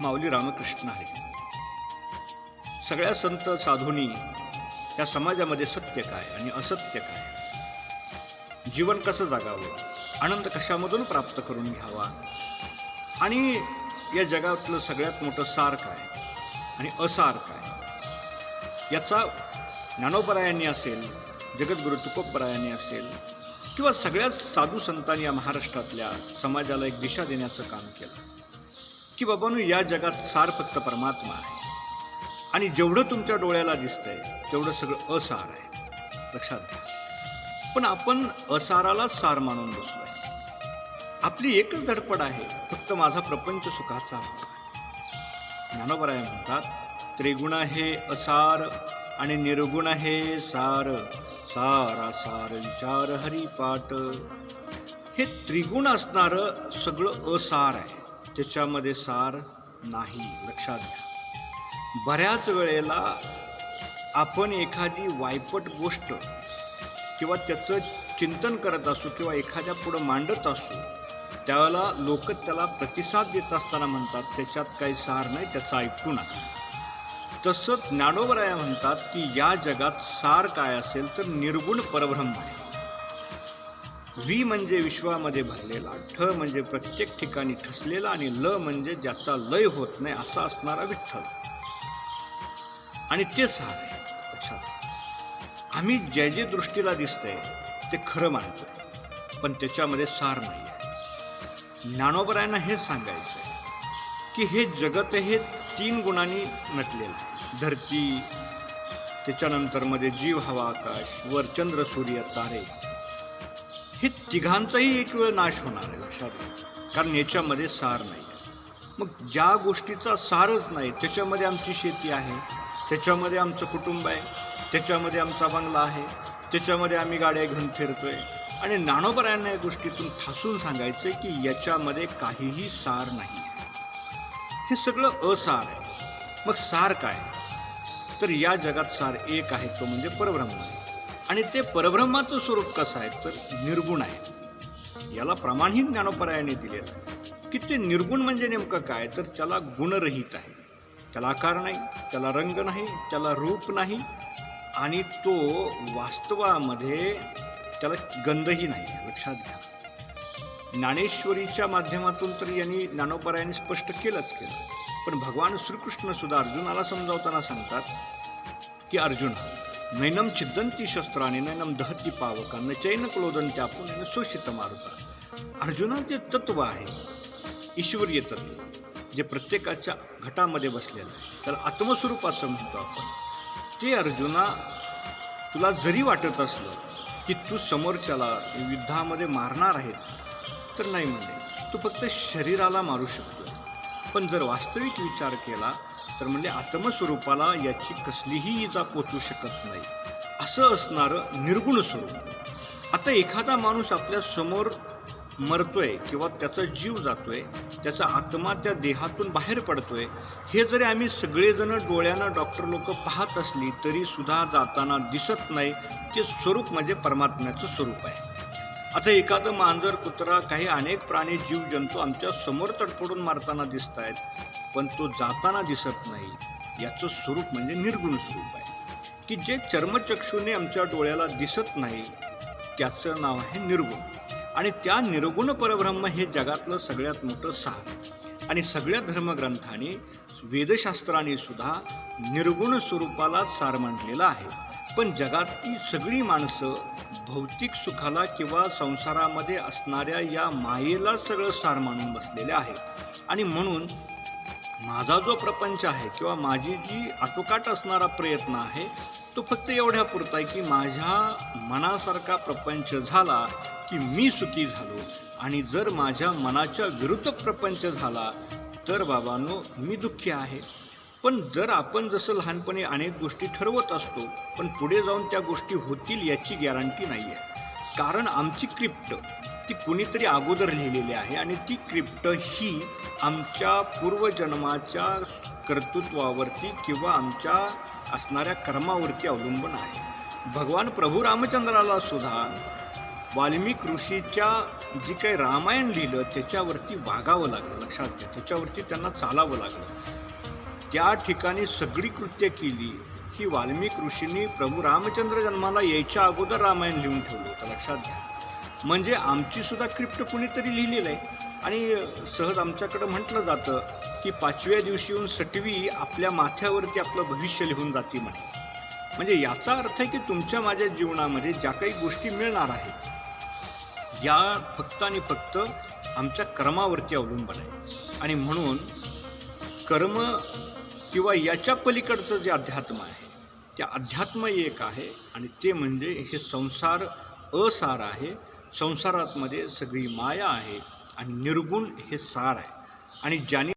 माऊली रामकृष्ण आहे. सगळ्या संत साधूंनी या समाजामध्ये सत्य काय आणि असत्य काय? जीवन कसं जगावं? आनंद कशामधून प्राप्त करून घ्यावा? आणि या जगातलं सगळ्यात मोठं सार काय? आणि असार काय? याचा ज्ञानोपरायांनी असेल जगद्गुरु तुकोपरायांनी असेल किंवा सगळ्याच साधू संतांनी या महाराष्ट्रातल्या समाजाला एक दिशा देण्याचं काम केलं. की बाबांनो या जगात सार फक्त परमात्मा आहे. आणि जेवढं तुमच्या डोळ्याला दिसतंय तेवढं सगळं असार आहे. लक्षात घ्या. पण आपण असाराला सार मानून बसलोय. आपली एकच धडपड आहे फक्त माझा प्रपंच सुखाचा ज्ञानोबराय म्हणतात त्रिगुण हे असार आणि निर्गुण हे सार. सारा सार विचार हरिपाठ. हे त्रिगुण असणारं सगळं असार आहे. त्याच्यामध्ये सार नाही लक्षात घ्या. बऱ्याच वेळेला आपण एखादी वायपट गोष्ट किंवा त्याचं चिंतन करत असू किंवा एखाद्या पुढं मांडत असू त्यावेळेला लोक त्याला प्रतिसाद देत असताना म्हणतात त्याच्यात काही सार नाही त्याचं ऐकू नका. तसंच ज्ञानोबराया म्हणतात की या जगात सार काय असेल तर निर्गुण परब्रह्म आहे. वी म्हणजे विश्वामध्ये भरलेला ठ म्हणजे प्रत्येक ठिकाणी ठसलेला आणि ल म्हणजे ज्याचा लय होत नाही असा असणारा विठ्ठल. आणि ते सार आहे. लक्षात आम्ही जे जे दृष्टीला दिसतंय ते खरं मानतोय. पण त्याच्यामध्ये सार नाही आहे ज्ञानोबरायांना हे सांगायचं की हे जगत हे तीन गुणांनी नटलेलं आहे. धरती त्याच्यानंतरमध्ये जीव हवा आकाश वर चंद्र सूर्य तारे. हे तिघांचाही एक वेळ नाश होणार आहे लक्षात कारण याच्यामध्ये सार नाही. मग ज्या गोष्टीचा सारच नाही त्याच्यामध्ये आमची शेती आहे त्याच्यामध्ये आमचं कुटुंब आहे त्याच्यामध्ये आमचा बंगला आहे त्याच्यामध्ये आम्ही गाड्या घेऊन फिरतोय. आणि नाणोबरायांना या गोष्टीतून ठासून सांगायचं की याच्यामध्ये काहीही सार नाही. हे सगळं असार आहे. मग सार काय? तर या जगात सार एक आहे तो म्हणजे परब्रह्म. आहे आणि ते परब्रह्माचं स्वरूप कसं आहे? तर निर्गुण आहे. याला प्रमाणही ज्ञानोपरायाने दिलेलं आहे. की ते निर्गुण म्हणजे नेमकं काय? तर त्याला गुणरहित आहे. त्याला आकार नाही त्याला रंग नाही त्याला रूप नाही आणि तो वास्तवामध्ये त्याला गंधही नाही. लक्षात घ्या. ज्ञानेश्वरीच्या माध्यमातून तर यांनी ज्ञानोपरायाने स्पष्ट केलंच केलं. पण भगवान श्रीकृष्णसुद्धा अर्जुनाला समजावताना सांगतात की अर्जुन नैनम छिद्दंती शस्त्राने नैनम दहती पावका न चैन क्लोदंती आपण सुशित मारुता। अर्जुना जे तत्व आहे ईश्वरीय तत्व जे प्रत्येकाच्या घटामध्ये बसलेलं आहे त्याला आत्मस्वरूप असं म्हणतो आपण. ते अर्जुना तुला जरी वाटत असलं की तू समोरच्याला युद्धामध्ये मारणार आहेस तर नाही म्हणजे तू फक्त शरीराला मारू शकतो. पण जर वास्तविक विचार केला तर म्हणजे आत्मस्वरूपाला याची कसलीही इजा पोचू शकत नाही. असं असणारं निर्गुण स्वरूप. आता एखादा माणूस आपल्यासमोर मरतोय किंवा त्याचा जीव जातोय त्याचा आत्मा त्या देहातून बाहेर पडतोय हे जरी आम्ही सगळेजण डोळ्यानं डॉक्टर लोक पाहत असली तरी सुद्धा जाताना दिसत नाही ते स्वरूप म्हणजे परमात्म्याचं स्वरूप आहे. आता एखादं मांजर कुत्रा काही अनेक प्राणी जीव जंतू आमच्यासमोर तडफडून मारताना दिसत आहेत पण तो जाताना दिसत नाही. याचं स्वरूप म्हणजे निर्गुण स्वरूप आहे. की जे चर्मचक्षुने आमच्या डोळ्याला दिसत नाही त्याचं नाव आहे निर्गुण. आणि त्या निर्गुण परब्रह्म हे जगातलं सगळ्यात मोठं सार. आणि सगळ्या धर्मग्रंथांनी वेदशास्त्राने सुद्धा निर्गुण स्वरूपाला सार मांडलेलं आहे. पण जगातली सगळी माणसं भौतिक सुखाला किंवा संसारामध्ये असणाऱ्या या मायेला सगळं सार मानून बसलेले आहेत. आणि म्हणून माझा जो प्रपंच आहे किंवा माझी जी आटोकाट असणारा प्रयत्न आहे तो फक्त एवढ्या पुरता आहे की माझ्या मनासारखा प्रपंच झाला की मी सुखी झालो. आणि जर माझ्या मनाच्या विरुद्ध प्रपंच झाला तर बाबांनो मी दुःखी आहे. पण जर आपण जसं लहानपणी अनेक गोष्टी ठरवत असतो पण पुढे जाऊन त्या गोष्टी होतील याची गॅरंटी नाही आहे. कारण आमची क्रिप्ट ती कुणीतरी अगोदर लिहिलेली आहे आणि ती क्रिप्ट ही आमच्या पूर्वजन्माच्या कर्तृत्वावरती किंवा आमच्या असणाऱ्या कर्मावरती अवलंबून आहे. भगवान प्रभू रामचंद्राला सुद्धा वाल्मिक ऋषीच्या जी काही रामायण लिहिलं त्याच्यावरती वागावं लागलं लक्षात घ्या. त्याच्यावरती त्यांना चालावं लागलं. त्या ठिकाणी सगळी कृत्य केली. ही वाल्मिक ऋषींनी प्रभू रामचंद्र जन्माला यायच्या अगोदर रामायण लिहून ठेवलं होतं लक्षात घ्या. म्हणजे आमचीसुद्धा क्रिप्ट कुणीतरी लिहिलेलं आहे. आणि सहज आमच्याकडं म्हटलं जातं की पाचव्या दिवशी येऊन सटवी आपल्या माथ्यावरती आपलं भविष्य लिहून जाते म्हणे. म्हणजे याचा अर्थ आहे की तुमच्या माझ्या जीवनामध्ये ज्या काही गोष्टी मिळणार आहेत या फक्त आणि फक्त आमच्या कर्मावरती अवलंबून आहे. आणि म्हणून कर्म किंवा याच्या पलीकडचं जे अध्यात्म आहे ते अध्यात्म एक आहे आणि ते म्हणजे हे संसार असार आहे. संसारातमध्ये सगळी माया आहे आणि निर्गुण हे सार आहे. आणि ज्याने